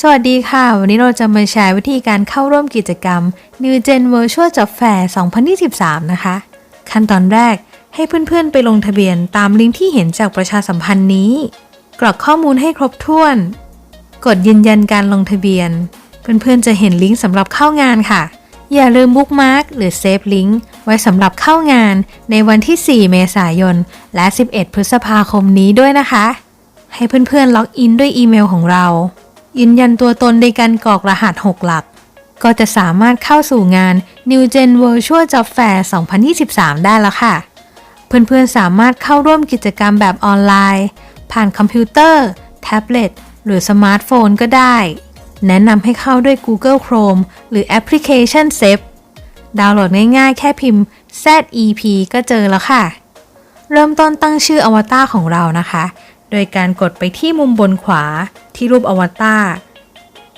สวัสดีค่ะ วันนี้เราจะมาแชร์วิธีการเข้าร่วมกิจกรรม New Gen Virtual Job Fair 2023 นะคะ ขั้นตอนแรกให้เพื่อนๆ ไปลงทะเบียนตามลิงก์ที่เห็นจากประชาสัมพันธ์นี้ กรอกข้อมูลให้ครบถ้วน กดยืนยันการลงทะเบียน เพื่อนๆ จะเห็นลิงก์สำหรับเข้างานค่ะ อย่าลืมบุ๊กมาร์กหรือเซฟลิงก์ไว้สำหรับเข้างานในวันที่ 4 เมษายน และ 11 พฤษภาคมนี้ด้วยนะคะ ให้เพื่อนๆ ล็อกอินด้วยอีเมลของเรา ยืนยันตัวตนในการกรอกรหัส 6 หลัก ก็จะสามารถเข้าสู่งาน New Gen Virtual Job Fair 2023 ได้แล้วค่ะ เพื่อนๆสามารถเข้าร่วมกิจกรรมแบบออนไลน์ ผ่านคอมพิวเตอร์ แท็บเล็ต หรือสมาร์ทโฟนก็ได้ แนะนำให้เข้าด้วย Google Chrome หรือแอปพลิเคชัน Zep ดาวน์โหลดง่ายๆ แค่พิมพ์ ZEP ก็เจอแล้วค่ะ เริ่มต้นตั้งชื่ออวตารของเรานะคะ โดยการกดไปที่มุมบนขวา ที่รูปอวตาร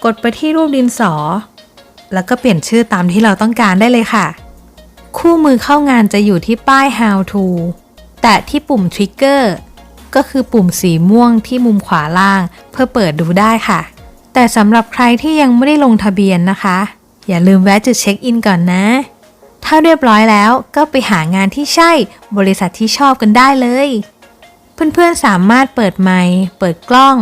กดไปที่รูปดินสอ แล้วก็เปลี่ยนชื่อตามที่เราต้องการได้เลยค่ะ คู่มือเข้างานจะอยู่ที่ป้าย How to แตะที่ปุ่ม Trigger ก็คือปุ่มสีม่วงที่มุมขวาล่าง เพื่อเปิดดูได้ค่ะ แต่สำหรับใครที่ยังไม่ได้ลงทะเบียนนะคะ อย่าลืมแวะจุดเช็คอินก่อนนะ ถ้าเรียบร้อยแล้วก็ไปหางานที่ใช่บริษัทที่ชอบกันได้เลย เพื่อนๆสามารถเปิดไมค์เปิดกล้อง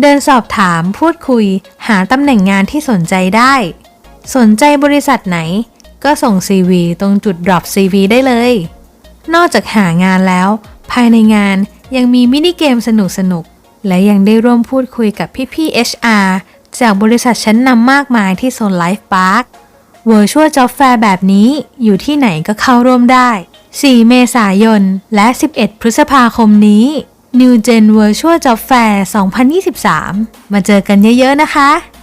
เดินสอบถามพูดคุย หาตำแหน่งงานที่สนใจได้ สนใจบริษัทไหน ก็ส่ง CV ตรงจุด drop CV ได้เลย นอกจากหางานแล้ว ภายในงานยังมีมินิเกมสนุกๆและยังได้ร่วมพูดคุยกับพี่ๆ HR จากบริษัทชั้นนำมากมายที่โซนไลฟ์พาร์ค Virtual Job Fair แบบนี้อยู่ที่ไหนก็เข้าร่วมได้ 4 เมษายน และ 11 พฤษภาคมนี้ New Gen Virtual Job Fair 2023 มาเจอกันเยอะๆนะคะ